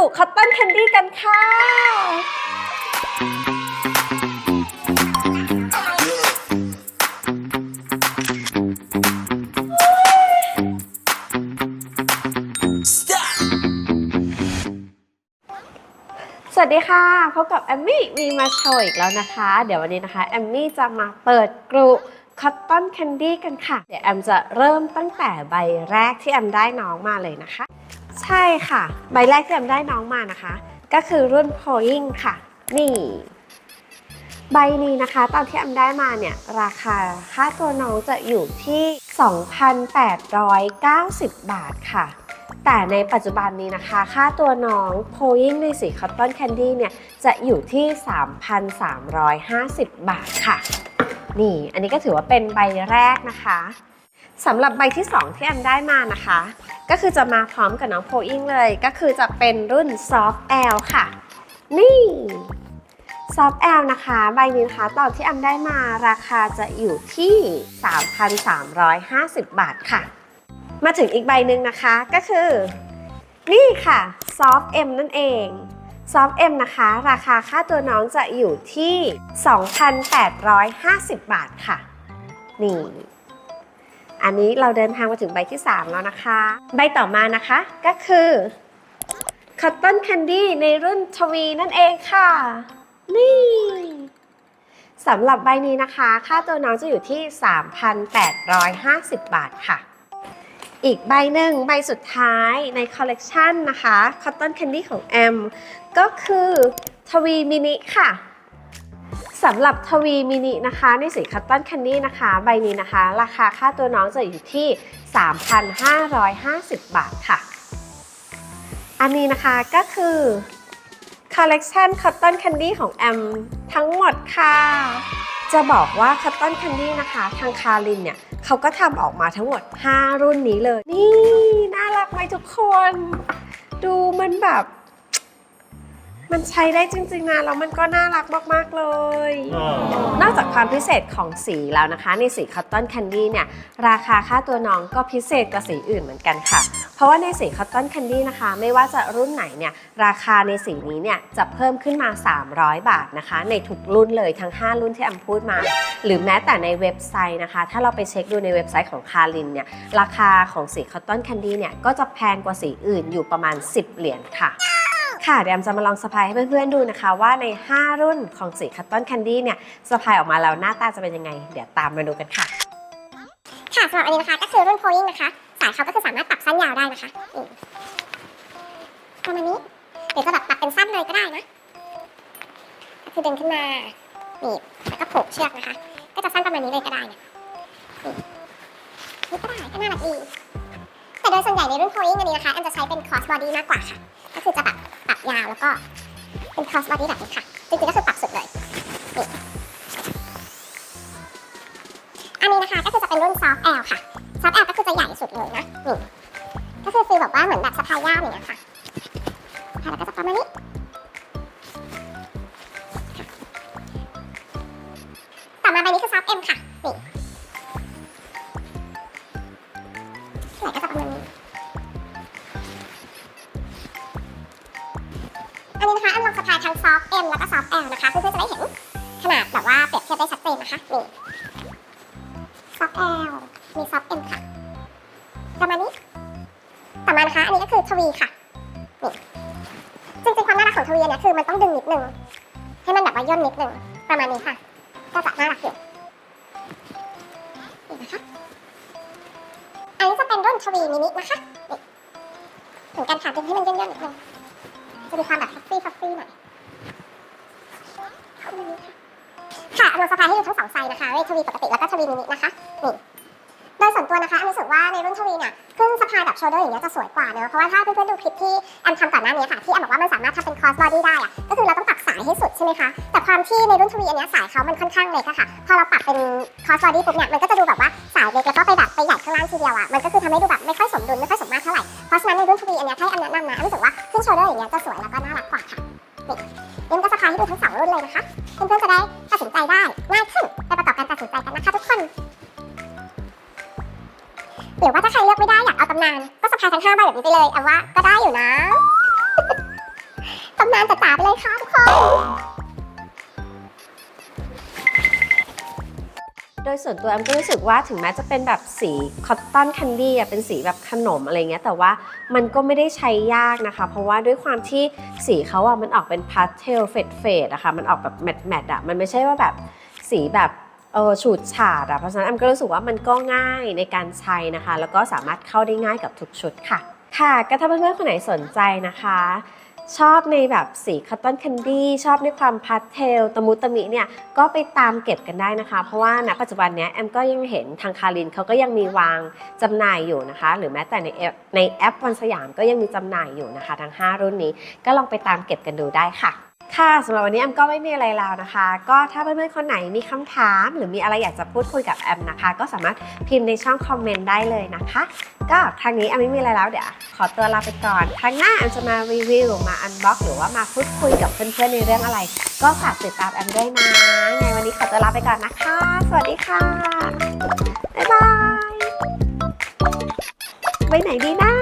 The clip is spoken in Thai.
กุคอตตอนแคนดี้กันค่ะ สวัสดีค่ะพบกับแอมมี่มีมาโชว์อีกแล้วนะคะ เดี๋ยววันนี้นะคะแอมมี่จะมาเปิดกรุคอตตอนแคนดี้กันค่ะ เดี๋ยวแอมจะเริ่มตั้งแต่ใบแรกที่แอมได้น้องมาเลยนะคะ ใช่ค่ะ ใบแรกที่แอมได้น้องมานะคะ ก็คือรุ่น Poing ค่ะ นี่ ใบนี้นะคะ ตอนที่แอมได้มาเนี่ย ราคาค่าตัวน้องจะอยู่ที่ 2,890 บาทค่ะ แต่ในปัจจุบันนี้นะคะ ค่าตัวน้อง Poing ในสีคอตตอนแคนดี้เนี่ย จะอยู่ที่ 3,350 บาทค่ะ นี่ อันนี้ก็ถือว่าเป็นใบแรกนะคะสำหรับใบที่ 2 ที่แอมได้มานะคะ ก็คือจะมาพร้อมกับน้อง Poing เลย ก็คือจะเป็นรุ่น Soft L ค่ะ นี่ Soft L นะคะ ใบนี้นะคะ ตอนที่แอมได้มาราคาจะอยู่ที่ 3,350 บาทค่ะ มาถึงอีกใบหนึ่งนะคะก็คือ นี่ค่ะ Soft M นั่นเอง Soft M นะคะ ราคาค่าตัวน้องจะอยู่ที่ 2,850 บาทค่ะ นี่ อันนี้เราเดินทางมาถึงใบที่ 3 แล้วนะคะ ใบต่อมานะคะก็คือ Cotton Candy ในรุ่นทวีนั่นเองค่ะ นี่สำหรับใบนี้นะคะ ค่าตัวน้องจะอยู่ที่ 3,850 บาทค่ะ อีกใบหนึ่งใบสุดท้ายในคอลเลกชันนะคะ Cotton Candy ของแอมก็คือทวีมินิค่ะ สำหรับทวีมินินะคะในสี Cotton Candy นะคะ ใบนี้นะคะ ราคาค่าตัวน้องจะอยู่ที่ 3,550 บาทค่ะ อันนี้นะคะก็คือคอลเลกชัน Cotton Candy ของแอมทั้งหมดค่ะ จะบอกว่า Cotton Candy นะคะ ทางคารินเนี่ยเขาก็ทำออกมาทั้งหมด 5 รุ่นนี้เลย นี่ น่ารักไหมทุกคน ดูมันแบบ มันใช้ได้จริงๆนะแล้วมันก็น่ารักมากๆเลย นอกจากความพิเศษของสีแล้วนะคะ ในสีคัตตอนแคนดี้เนี่ยราคาค่าตัวน้องก็พิเศษกว่าสีอื่นเหมือนกันค่ะ เพราะว่าในสีคัตตอนแคนดี้นะคะ ไม่ว่าจะรุ่นไหนเนี่ยราคาในสีนี้เนี่ยจะเพิ่มขึ้นมา 300 บาทนะคะ ในทุกรุ่นเลยทั้ง 5 รุ่นที่แอมพูดมา หรือแม้แต่ในเว็บไซต์นะคะ ถ้าเราไปเช็คดูในเว็บไซต์ของคารินเนี่ยราคาของสีคัตตอนแคนดี้เนี่ยก็จะแพงกว่าสีอื่นอยู่ประมาณ 10 เหรียญค่ะ ค่ะ เดี๋ยวแอมจะมาลองสะพายให้เพื่อนๆดูนะคะ ว่าใน 5 รุ่นของสีคัตตอนแคนดี้เนี่ยสะพายออกมาแล้วหน้าตาจะเป็นยังไง เดี๋ยวตามมาดูกันค่ะ ค่ะสำหรับอันนี้นะคะก็คือรุ่นโพลิงนะคะ สายเขาก็คือสามารถปรับสั้นยาวได้นะคะนี่ประมาณนี้หรือจะแบบปรับเป็นสั้นเลยก็ได้นะก็คือดึงขึ้นมาหนีบแล้วก็ผูกเชือกนะคะ ก็จะสั้นประมาณนี้เลยก็ได้เนี่ยนี่ก็ได้ก็น่ารักดีแต่โดยส่วนใหญ่ในรุ่นโพลิงอันนี้นะคะแอมจะใช้เป็นคอสบอดี้มากกว่าค่ะ ก็คือจะแบบ ยาวแล้วก็เป็นคอสบอดี้แบบนี้ค่ะจริงๆก็คือปรับสุดเลยนี่อันนี้นะคะก็คือจะเป็นรุ่นซอฟแอลค่ะซอฟแอลก็คือจะใหญ่สุดเลยนะนี่ก็คือฟีลแบบว่าเหมือนแบบสะพายย่ามอย่างเงี้ยค่ะแล้วก็จะประมาณนี้ อันนี้นะคะอันลองสะพายทั้งซอฟต์เอ็มแล้วก็ซอฟต์แอลนะคะเพื่อนๆจะได้เห็นขนาดแบบว่าเปรียบเทียบได้ชัดเจนนะคะนี่ซอฟต์แอลมีซอฟต์เอ็มค่ะประมาณนี้ต่อมานะคะอันนี้ก็คือทวีค่ะนี่จริงๆความน่ารักของทวีเนี้ยคือมันต้องดึงนิดนึงให้มันแบบว่าย่นนิดนึงประมาณนี้ค่ะ ก็จะน่ารักอยู่นี่นะคะอันนี้จะเป็นรุ่นทวีมินินะคะนี่เหมือนกันค่ะดึงให้มันย่นๆนิดนึง จะมีความแบบฟัฟฟี่ฟัฟฟี่หน่อยค่ะค่ะเอามาสะพายให้ดูทั้งสองไซส์นะคะในทวีปกติแล้วก็ทวีมินินะคะนี่โดยส่วนตัวนะคะอันรู้สึกว่าในรุ่นทวีเนี่ยเครื่องสะพายแบบโชเดอร์อย่างเงี้ยจะสวยกว่าเนอะเพราะว่าถ้าเพื่อนๆดูคลิปที่แอมทำก่อนหน้านี้ค่ะที่แอมบอกว่ามันสามารถทำเป็นคอสบอดี้ได้อะก็คือเราต้องปรับสายให้สุดใช่ไหมคะแต่ความที่ในรุ่นทวีอันเนี้ยสายเขามันค่อนข้างเล็กอะค่ะพอเราปรับเป็นคอสบอดี้ปุ๊บเนี่ยมันก็จะดูแบบว่าสายเล็กแล้วก็ไปแบบไปใหญ่ข้างล่างทีเดียวอะมันก็คือทำให้ดูแบบไม่ค่อยสมดุลไม่ค่อยสมมาตรเท่าไหร่เพราะฉะนั้นในรุ่นทวีอันนี้ถ้าแอมแนะนำนะแอมรู้สึกว่าเลืองโชเดอร์อย่างเงี้ยจะสวยแล้วก็น่ารักกว่าค่ะนี่เอ็มก็สะพายให้ดูทั้งสองรุ่นเลยนะคะเพื่อนๆจะได้ตัดสินใจได้ง่ายขึ้นไปประกอบการตัดสินใจกันนะคะทุกคนหรือว่าถ้าใครเลือกไม่ได้อยากเอาตำนานก็สะพายทั้งห้าใบแบบนี้ไปเลยเอาว่าก็ได้อยู่นะตำนานจ๋าๆไปเลยค่ะทุกคน โดยส่วนตัวแอมก็รู้สึกว่าถึงแม้จะเป็นแบบสีคอตตอนแคนดี้เป็นสีแบบขนมอะไรเงี้ยแต่ว่ามันก็ไม่ได้ใช้ยากนะคะ เพราะว่าด้วยความที่สีเขาอะมันออกเป็นพาสเทลเฟดเฟดอะค่ะมันออกแบบแมตแมตอะมันไม่ใช่ว่าแบบสีแบบเออฉูดฉาดอะเพราะฉะนั้นแอมก็รู้สึกว่ามันก็ง่ายในการใช้นะคะ แล้วก็สามารถเข้าได้ง่ายกับทุกชุดค่ะ ค่ะก็ถ้าเพื่อนๆคนไหนสนใจนะคะ ชอบในแบบสีคัตตอนแคนดี้ชอบในความพาสเทลตะมุตะมิเนี่ยก็ไปตามเก็บกันได้นะคะ เพราะว่าณปัจจุบันเนี้ยแอมก็ยังเห็นทางคารินเขาก็ยังมีวางจำหน่ายอยู่นะคะ หรือแม้แต่ในแอปในแอปวันสยามก็ยังมีจำหน่ายอยู่นะคะ ทั้ง 5 รุ่นนี้ก็ลองไปตามเก็บกันดูได้ค่ะ ค่ะสำหรับวันนี้แอมก็ไม่มีอะไรแล้วนะคะ ก็ถ้าเพื่อนๆคนไหนมีคำถาม หรือมีอะไรอยากจะพูดคุยกับแอมนะคะ ก็สามารถพิมพ์ในช่องคอมเมนต์ได้เลยนะคะ ก็ครั้งนี้แอมไม่มีอะไรแล้วเดี๋ยวขอตัวลาไปก่อนครั้งหน้าแอมจะมารีวิวมาอันบ็อกหรือว่ามาพูดคุยกับเพื่อนๆในเรื่องอะไร ก็ฝากติดตามแอมด้วยนะในวันนี้ขอตัวลาไปก่อนนะคะ สวัสดีค่ะบ๊ายบายไปไหนดีนะ